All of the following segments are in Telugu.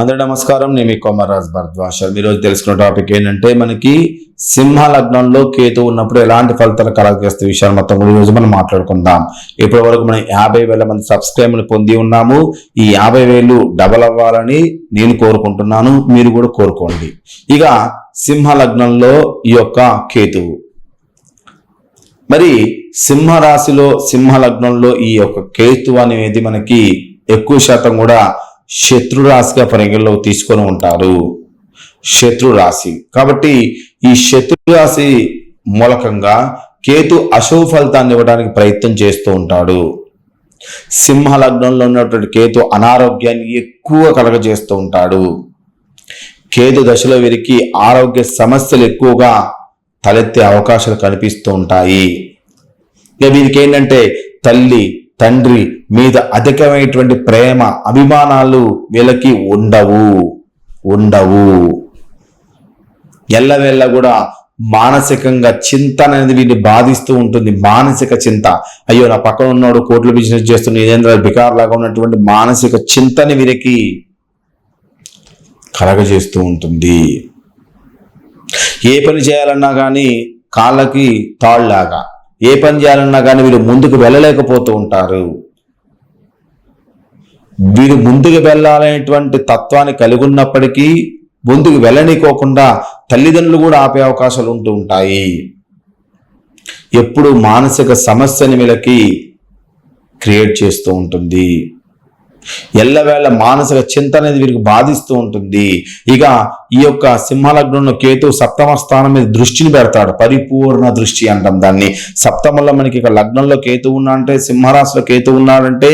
అందరూ నమస్కారం. నేను మీ కొమర్రాజ్ భరద్వాష ఈరోజు తెలుసుకున్న టాపిక్ ఏంటంటే మనకి సింహ లగ్నంలో కేతు ఉన్నప్పుడు ఎలాంటి ఫలితాలు కలగజేస్తే విషయాలు మొత్తం కూడా ఈరోజు మనం మాట్లాడుకుందాం. ఇప్పటి వరకు మనం యాభై వేల మంది సబ్స్క్రైబర్లు పొంది ఉన్నాము. ఈ యాభై వేలు డబల్ అవ్వాలని నేను కోరుకుంటున్నాను. మీరు కూడా కోరుకోండి. ఇక సింహ లగ్నంలో ఈ యొక్క కేతువు. మరి సింహ రాశిలో సింహ లగ్నంలో ఈ యొక్క కేతు అనేది మనకి ఎక్కువ శాతం కూడా శత్రు రాశిగా పరిగణలో తీసుకొని ఉంటారు. శత్రు రాశి. కాబట్టి ఈ శత్రు రాశి మూలకంగా కేతు అశుభ ఫలితాన్ని ఇవ్వడానికి ప్రయత్నం చేస్తూ ఉంటాడు. సింహ లగ్నంలో ఉన్నటువంటి కేతు అనారోగ్యాన్ని ఎక్కువ కలగజేస్తూ ఉంటాడు. కేతు దశలో వీరికి ఆరోగ్య సమస్యలు ఎక్కువగా తలెత్తే అవకాశాలు కనిపిస్తూ ఉంటాయి. ఇక వీరికి ఏంటంటే తల్లి తండ్రి మీద అధికమైనటువంటి ప్రేమ అభిమానాలు వీళ్ళకి ఉండవు. ఉండవు. ఎల్లవేళ్ళ కూడా మానసికంగా చింత అనేది వీటిని బాధిస్తూ ఉంటుంది. మానసిక చింత. అయ్యో నా పక్కన ఉన్నాడు కోట్లు బిజినెస్ చేస్తున్న ఇదేంద్ర బికార్ లాగా ఉన్నటువంటి మానసిక చింతని వీరికి కలగజేస్తూ ఉంటుంది. ఏ పని చేయాలన్నా కానీ కాళ్ళకి తాళ్ళలాగా ఏ పని చేయాలన్నా కానీ వీళ్ళు ముందుకు వెళ్ళలేకపోతూ ఉంటారు. వీరు ముందుకు వెళ్ళాలనేటువంటి తత్వాన్ని కలిగి ఉన్నప్పటికీ ముందుకు వెళ్ళనీకోకుండా తల్లిదండ్రులు కూడా ఆపే అవకాశాలు ఉంటూ ఉంటాయి. ఎప్పుడు మానసిక సమస్యని వీళ్ళకి క్రియేట్ చేస్తూ ఉంటుంది. ఎల్లవేళ మానసిక చింత అనేది వీరికి బాధిస్తూ ఉంటుంది. ఇక ఈ యొక్క సింహలగ్నంలో కేతు సప్తమ స్థానం మీద దృష్టిని పెడతాడు. పరిపూర్ణ దృష్టి అంటాం దాన్ని. సప్తమంలో మనకి ఇక లగ్నంలో కేతు ఉన్నా అంటే సింహరాశిలో కేతు ఉన్నాడంటే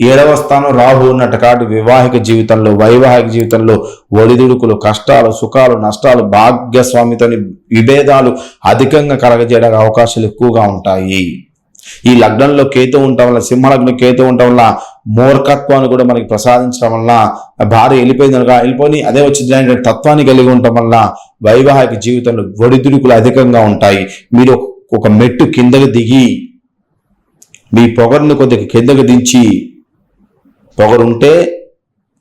ఏడవ స్థానం రాహు ఉన్నట్టు కాబట్టి వివాహిక జీవితంలో వైవాహిక జీవితంలో ఒడిదుడుకులు కష్టాలు సుఖాలు నష్టాలు భాగ్యస్వామితోని విభేదాలు అధికంగా కలగజేయడానికి అవకాశాలు ఎక్కువగా ఉంటాయి. ఈ లగ్నంలో కేతు ఉండటం వల్ల సింహలగ్నం కేతు ఉండటం వల్ల మూర్ఖత్వాన్ని కూడా మనకి ప్రసాదించడం వల్ల భార్య వెళ్ళిపోయింది కనుక వెళ్ళిపోయి అదే వచ్చింది తత్వాన్ని కలిగి ఉండటం వల్ల వైవాహిక జీవితంలో ఒడిదుడుకులు అధికంగా ఉంటాయి. మీరు ఒక మెట్టు కిందకు దిగి మీ పొగరును కొద్దిగా కిందకు దించి పొగరుంటే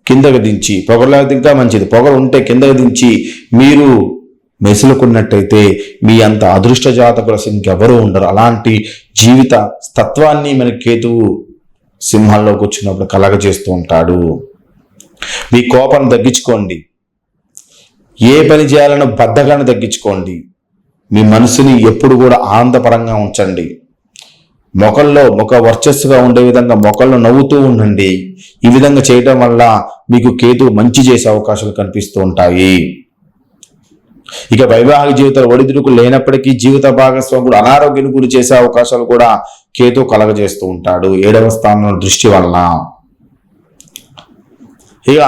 కిందకు దించి పొగరలేకపోతే ఇంకా మంచిది. పొగరు ఉంటే కిందకు దించి మీరు మెసులుకున్నట్టయితే మీ అంత అదృష్ట జాతకుల ఇంకెవరూ ఉండరు. అలాంటి జీవిత తత్వాన్ని మన కేతువు సింహాల్లోకి వచ్చినప్పుడు కలగజేస్తూ ఉంటాడు. మీ కోపం తగ్గించుకోండి. ఏ పని చేయాలనో బద్ధకాన్ని తగ్గించుకోండి. మీ మనసుని ఎప్పుడు కూడా ఆనందపరంగా ఉంచండి. మొఖంలో ఒక వర్చస్సుగా ఉండే విధంగా మొఖంలో నవ్వుతూ ఉండండి. ఈ విధంగా చేయటం వల్ల మీకు కేతు మంచి చేసే అవకాశాలు కనిపిస్తూ ఉంటాయి. ఇక వైవాహిక జీవితాలు ఒడిదుడుకు లేనప్పటికీ జీవిత భాగస్వాముడు అనారోగ్యం గురి చేసే అవకాశాలు కూడా కేతు కలగజేస్తూ ఉంటాడు. ఏడవ స్థానం దృష్టి వలన. ఇక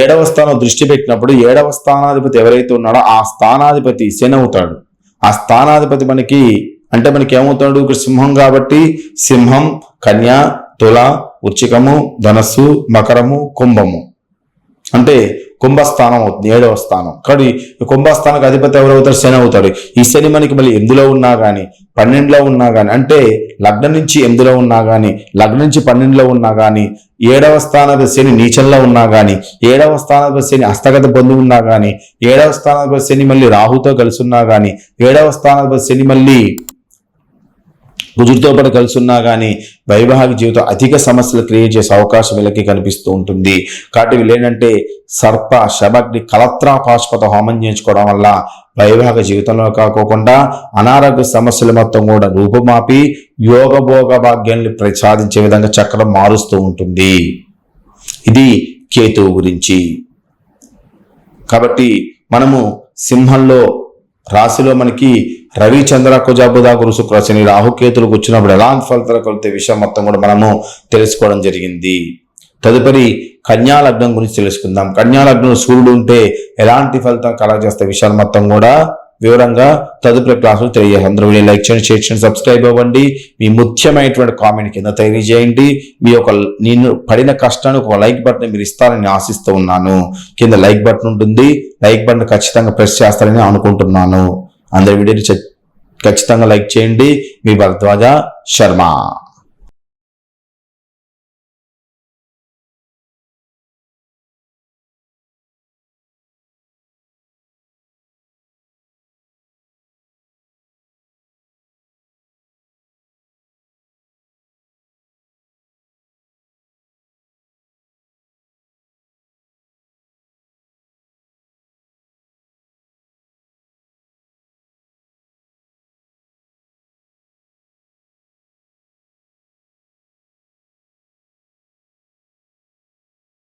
ఏడవ స్థానం దృష్టి పెట్టినప్పుడు ఏడవ స్థానాధిపతి ఎవరైతే ఉన్నాడో ఆ స్థానాధిపతి శని అవుతాడు. ఆ స్థానాధిపతి మనకి అంటే మనకి ఏమవుతాడు ఇక్కడ సింహం కాబట్టి సింహం కన్య తుల ఉచ్చికము ధనస్సు మకరము కుంభము. అంటే కుంభస్థానం అవుతుంది ఏడవ స్థానం. కాబట్టి కుంభస్థానకు కుంభస్థానానికి అధిపతి ఎవరవుతారు శని అవుతాడు. ఈ శని మనకి మళ్ళీ ఎనిమిదిలో ఉన్నా కానీ పన్నెండులో ఉన్నా కానీ అంటే లగ్నం నుంచి ఎనిమిదిలో ఉన్నా కానీ లగ్నం నుంచి పన్నెండులో ఉన్నా కానీ ఏడవ స్థానాధిపతి శని నీచంలో ఉన్నా కానీ ఏడవ స్థానాధిపతి శని హస్తగత బంధు ఉన్నా కానీ ఏడవ స్థానాధిపతి శని మళ్ళీ రాహుతో కలిసి ఉన్నా కానీ ఏడవ స్థానాధిపతి శని మళ్ళీ కుజుడితో పాటు కలిసి ఉన్నా కానీ వైవాహిక జీవితం అధిక సమస్యలు క్రియేట్ చేసే అవకాశం వీళ్ళకి కనిపిస్తూ ఉంటుంది. కాబట్టి వీళ్ళేంటంటే సర్ప శబగ్ని కలత్రా పాశుపత హోమం చేయించుకోవడం వల్ల వైవాహిక జీవితంలో కాకోకుండా అనారోగ్య సమస్యలు మొత్తం కూడా రూపుమాపి యోగభోగ భాగ్యాన్ని ప్రసాదించే విధంగా చక్రం మారుస్తూ ఉంటుంది. ఇది కేతువు గురించి. కాబట్టి మనము సింహంలో రాశిలో మనకి రవి చంద్ర కుజాబుధ గురు శుక్ర శని రాహుకేతులకు వచ్చినప్పుడు ఎలాంటి ఫలితాలు కలితే విషయం మొత్తం కూడా మనము తెలుసుకోవడం జరిగింది. తదుపరి కన్యా లగ్నం గురించి తెలుసుకుందాం. కన్యా లగ్నం సూర్యుడు ఉంటే ఎలాంటి ఫలితం కలగజేస్తే విషయాలు మొత్తం కూడా వివరంగా తదుపరి క్లాసులు తెలియజేస్తాం. అందరూ లైక్ చేయండి షేర్ చేయండి సబ్స్క్రైబ్ అవ్వండి. మీ ముఖ్యమైనటువంటి కామెంట్ కింద తెలియజేయండి. మీ యొక్క నేను పడిన కష్టానికి ఒక లైక్ బటన్ మీరు ఇస్తారని ఆశిస్తూ ఉన్నాను. కింద లైక్ బటన్ ఉంటుంది. లైక్ బటన్ ఖచ్చితంగా ప్రెస్ చేస్తారని అనుకుంటున్నాను. అందరి వీడియోని చెప్ ఖచ్చితంగా లైక్ చేయండి. మీ భరద్వాజ శర్మ.